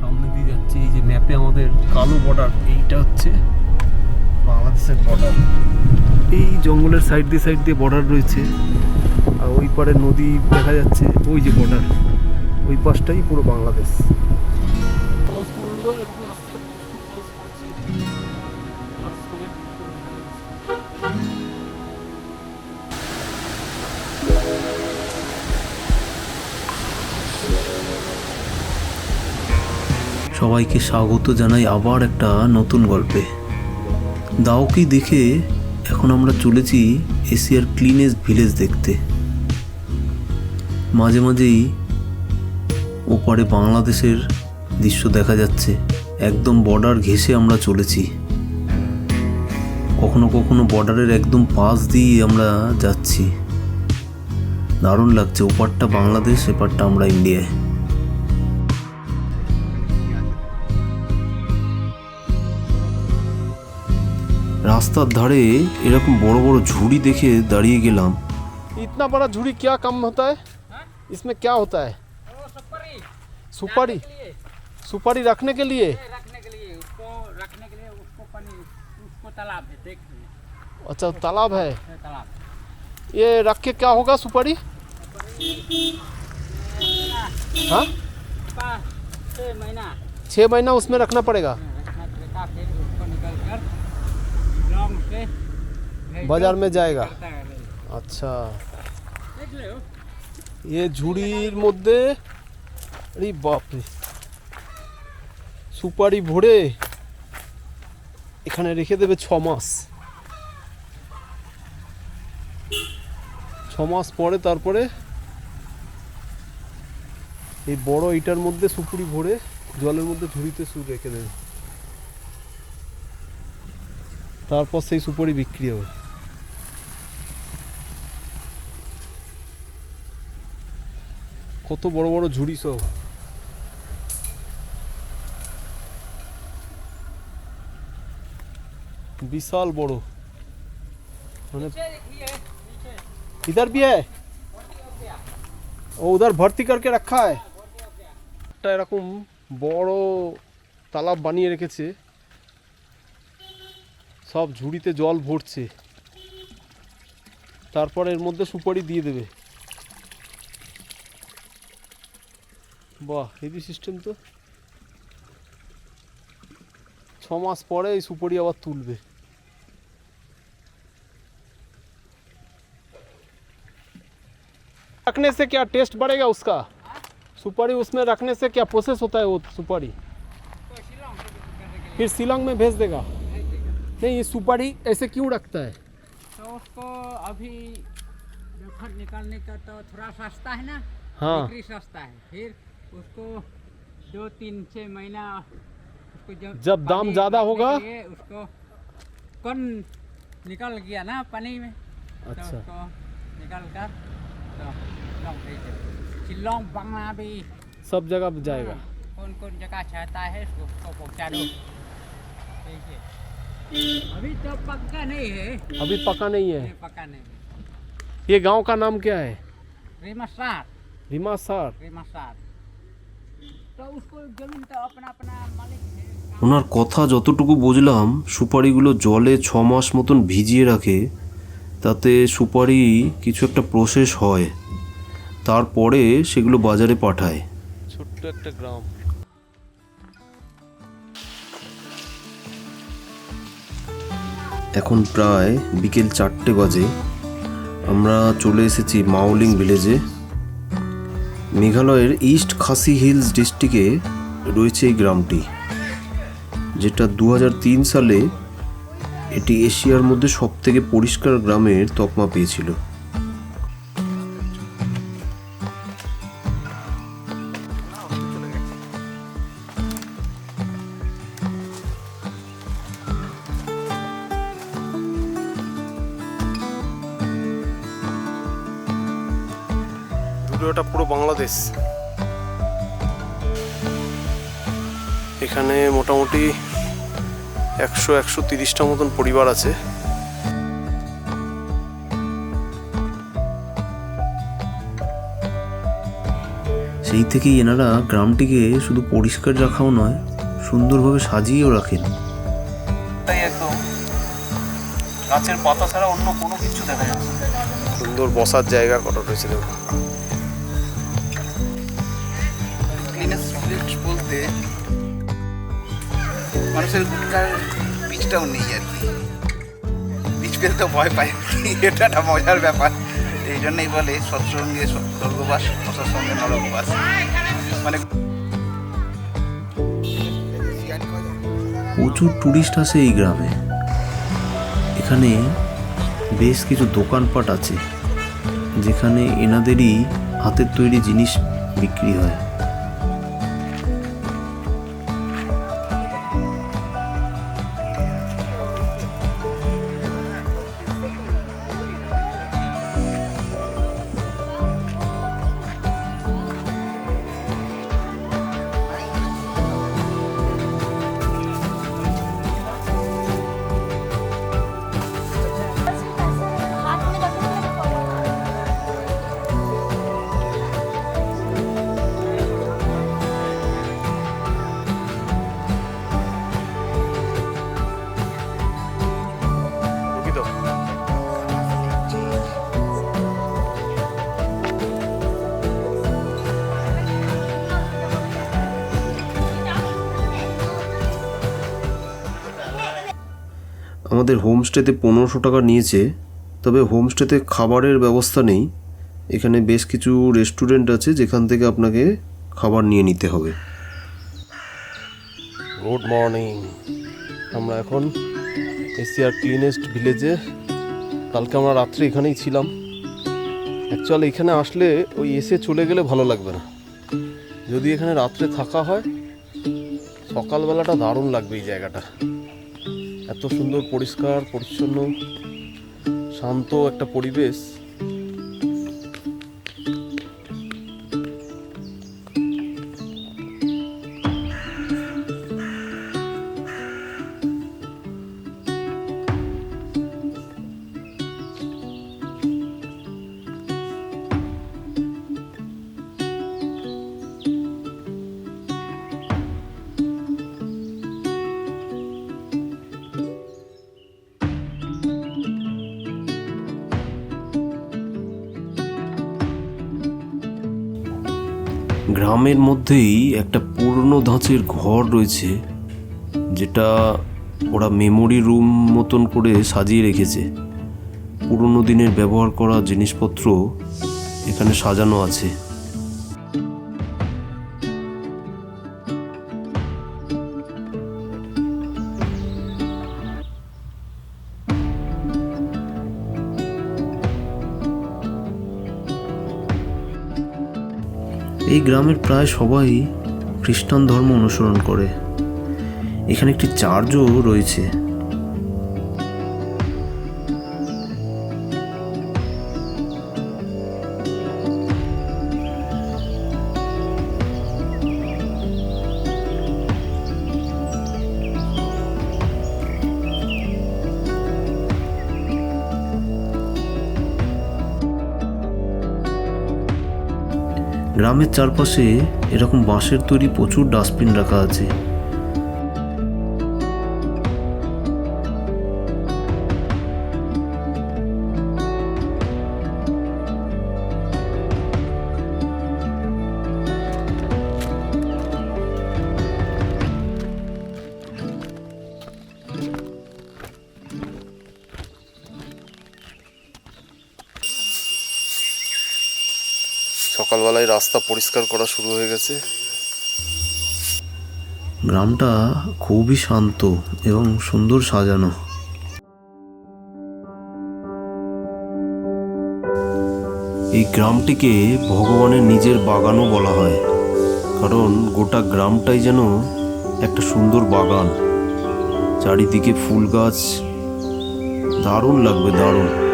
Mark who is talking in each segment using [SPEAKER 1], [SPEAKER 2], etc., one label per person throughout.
[SPEAKER 1] সামনে দিয়ে যাচ্ছি, এই যে ম্যাপে আমাদের কালো বর্ডার এইটা হচ্ছে বাংলাদেশের বর্ডার এই জঙ্গলের সাইড দিয়ে সাইড দিয়ে বর্ডার রয়েছে, আর ওই পারে নদী দেখা যাচ্ছে, ওই যে বর্ডার ওই পাশটাই পুরো বাংলাদেশ। সবাইকে স্বাগত জানাই আবার একটা নতুন গল্পে। দাওকি দেখে এখন আমরা চলেছি এশিয়ার ক্লিনেস্ট ভিলেজ দেখতে। মাঝে মাঝেই ওপারে বাংলাদেশের দৃশ্য দেখা যাচ্ছে। একদম বর্ডার ঘেঁষে আমরা চলেছি। কখনো কখনো বর্ডারের একদম পাশ দিয়ে আমরা যাচ্ছি। দারুণ লাগছে, ওপারটা বাংলাদেশ, এপারটা আমরা ইন্ডিয়ায় রাস্তার ধারে এরকম বড় বড় ঝুড়ি দেখে দাঁড়িয়ে গেলাম
[SPEAKER 2] इतना बड़ा झुड़ी क्या काम होता है इसमें क्या होता है सुपारी सुपारी रखने के लिए
[SPEAKER 3] रखने के लिए उसको रखने के लिए उसको पानी उसको तालाब है देख लीजिए,
[SPEAKER 2] अच्छा तालाब है
[SPEAKER 3] ये तालाब
[SPEAKER 2] ये रख के क्या होगा सुपारी हाँ
[SPEAKER 3] पाँच छः महीना
[SPEAKER 2] छः महीना उसमें रखना पड़ेगा
[SPEAKER 3] रखना पड़ेगा
[SPEAKER 2] बाजार
[SPEAKER 3] दो,
[SPEAKER 2] में जाएगा
[SPEAKER 3] निकलता है ले।
[SPEAKER 2] अच्छा
[SPEAKER 3] देख लो
[SPEAKER 2] ये ঝুড়ির মধ্যে আরে বাপরে সুপারি ভরে এখানে রেখে দেবে ছ মাস ছ মাস পরে তারপরে এই বড় ইটার মধ্যে সুপুরি ভরে জলের মধ্যে ঝুড়িতে সু রেখে দেবে তারপর সেই সুপারি বিক্রি হবে কত বড় বড় ঝুড়ি সব বিশাল বড় মানে
[SPEAKER 3] नीचे देखिए नीचे
[SPEAKER 2] इधर भी है ও উধার ভর্তি করকে রাখা है একটা এরকম বড় তালাব বানিয়ে রেখেছে সব ঝুড়িতে জল ভরছে তারপর এর মধ্যে সুপারি দিয়ে দেবে বাহ হেভি সিস্টেম তো ছ মাস পরে এই সুপারি আবার তুলবে रखने से क्या टेस्ट बढ़ेगा उसका सुपारी उसमें रखने से क्या प्रोसेस होता है वो सुपारी
[SPEAKER 3] तो शिलोंग से करने के लिए
[SPEAKER 2] फिर शिलोंग में भेज देगा
[SPEAKER 3] भेज देगा
[SPEAKER 2] नहीं ये सुपारी ऐसे क्यों रखता है?
[SPEAKER 3] तो उसको अभी जखन निकालने का तो थोड़ा सस्ता है ना
[SPEAKER 2] हाँ।
[SPEAKER 3] सस्ता है। फिर उसको दो तीन छः महीना उसको जब
[SPEAKER 2] जब दाम ज़्यादा होगा?
[SPEAKER 3] उसको कौन निकल गया ना पानी में तो
[SPEAKER 2] अच्छा।
[SPEAKER 3] उसको निकाल कर तो शिलोंग बंगला भी।
[SPEAKER 2] सब जगह जाएगा।
[SPEAKER 3] कौन कौन जगह चाहता है उसको पहुँचा दो। देखिए। अभी तो पक्का नहीं है
[SPEAKER 2] अभी पका नहीं
[SPEAKER 3] ये
[SPEAKER 2] है
[SPEAKER 3] पक्का नहीं है
[SPEAKER 2] ये गांव का नाम क्या है
[SPEAKER 3] रेमसार
[SPEAKER 2] রিমাসার
[SPEAKER 3] रेमसार तो उसको जमीन तो अपना अपना मालिक है
[SPEAKER 1] ওনার কথা যতটুকু বুঝলাম সুপারিগুলো জলে ছ মাস মতন ভিজিয়ে রাখে তাতে সুপারি কিছু একটা প্রসেস হয় তারপরে সেগুলো বাজারে পাঠায়
[SPEAKER 2] ছোট্ট একটা গ্রাম
[SPEAKER 1] এখন প্রায় বিকেল চারটে বাজে। আমরা চলে এসেছি মাউলিং ভিলেজে। মেঘালয়ের ইস্ট খাসি হিলস ডিস্ট্রিক্টে রয়েছে এই গ্রামটি, যেটা দু হাজার তিন সালে এটি এশিয়ার মধ্যে সবথেকে পরিষ্কার গ্রামের তকমা পেয়েছিল।
[SPEAKER 2] ভিডিওটা পুরো বাংলাদেশ। এখানে মোটামুটি একশো একশো তিরিশটা মতন পরিবার আছে।
[SPEAKER 1] সেই থেকেই এনারা গ্রামটিকে শুধু পরিষ্কার রাখাও নয় সুন্দরভাবে সাজিয়েও রাখেন।
[SPEAKER 2] তাই একদম গাছের পাতা ছাড়া অন্য কোনো কিছু দেখা না। সুন্দর বসার জায়গা কটা রয়েছে দেখো
[SPEAKER 4] ভিলেজ মানুষের বীজটাও নেই আর কি। বীজ পেতে তো ভয় পায় এটা একটা মজার ব্যাপার। এই জন্যই বলে সৎসঙ্গে স্বর্গবাস অসৎসঙ্গে নরকবাস। মানে
[SPEAKER 1] প্রচুর টুরিস্ট আসে এই গ্রামে। এখানে বেশ কিছু দোকানপাট আছে, যেখানে এনাদেরই হাতের তৈরি জিনিস বিক্রি হয়। আমাদের হোমস্টেতে পনেরোশো টাকা নিয়েছে, তবে হোমস্টেতে খাবারের ব্যবস্থা নেই। এখানে বেশ কিছু রেস্টুরেন্ট আছে, যেখান থেকে আপনাকে খাবার নিয়ে নিতে হবে।
[SPEAKER 2] গুড মর্নিং আমরা এখন এশিয়ার ক্লিনেস্ট ভিলেজে কালকে আমরা রাত্রে এখানেই ছিলাম। অ্যাকচুয়ালি এখানে আসলে ওই এসে চলে গেলে ভালো লাগবে না। যদি এখানে রাত্রে থাকা হয়, সকালবেলাটা দারুণ লাগবে এই জায়গাটা। এত সুন্দর পরিষ্কার পরিচ্ছন্ন শান্ত একটা পরিবেশ।
[SPEAKER 1] গ্রামের মধ্যেই একটা পুরনো ধাঁচের ঘর রয়েছে, যেটা ওরা মেমোরি রুম মতন করে সাজিয়ে রেখেছে। পুরনো দিনের ব্যবহার করা জিনিসপত্র এখানে সাজানো আছে। এই গ্রামের প্রায় সবাই খ্রিস্টান ধর্ম অনুসরণ করে। এখানে একটি চার্চও রয়েছে। গ্রামের চারপাশে এরকম বাঁশের তৈরি প্রচুর ডাস্টবিন রাখা আছে।
[SPEAKER 2] সকালবেলায় রাস্তা পরিষ্কার করা শুরু হয়ে গেছে।
[SPEAKER 1] গ্রামটা খুবই শান্ত এবং সুন্দর সাজানো। এই গ্রামটিকে ভগবানের নিজের বাগানও বলা হয়। কারণ গোটা গ্রামটাই যেন একটা সুন্দর বাগান। চারিদিকে ফুল গাছ। দারুণ লাগবে, দারুণ।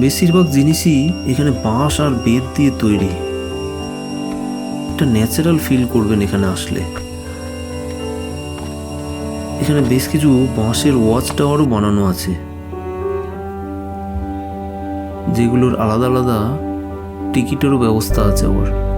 [SPEAKER 1] বেশিরভাগ জিনিসই এখানে বাঁশ আর বেত দিয়ে তৈরি। একটা ন্যাচারাল ফিল করবেন এখানে আসলে। এখানে বেশ কিছু বাঁশের ওয়াচ টাওয়ারও বানানো আছে। যেগুলোর আলাদা আলাদা টিকিটেরও ব্যবস্থা আছে আবার।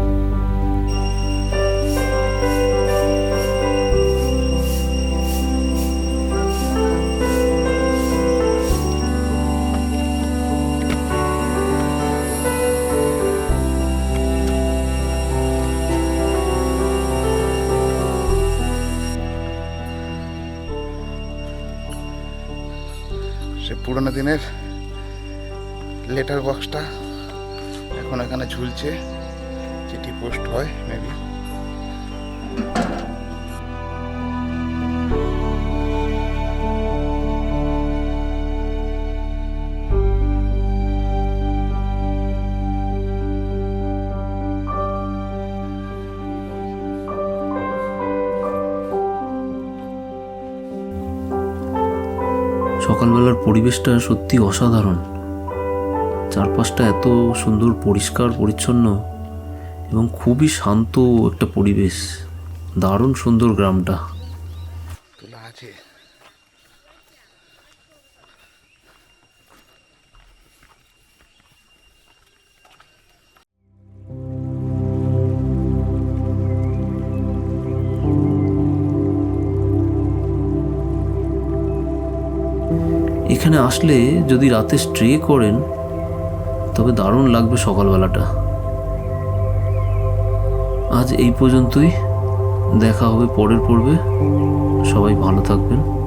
[SPEAKER 4] পুরোনো দিনের লেটার বক্সটা এখন এখানে ঝুলছে চিঠি পোস্ট হয় মেবি
[SPEAKER 1] সকালবেলার পরিবেশটা সত্যি অসাধারণ। চারপাশটা এত সুন্দর, পরিষ্কার, পরিচ্ছন্ন এবং খুবই শান্ত একটা পরিবেশ। দারুণ সুন্দর গ্রামটা। এখানে আসলে যদি রাতে স্ট্রে করেন, তবে দারুণ লাগবে সকালবেলাটা। আজ এই পর্যন্তই। দেখা হবে পরের পর্বে। সবাই ভালো থাকবেন।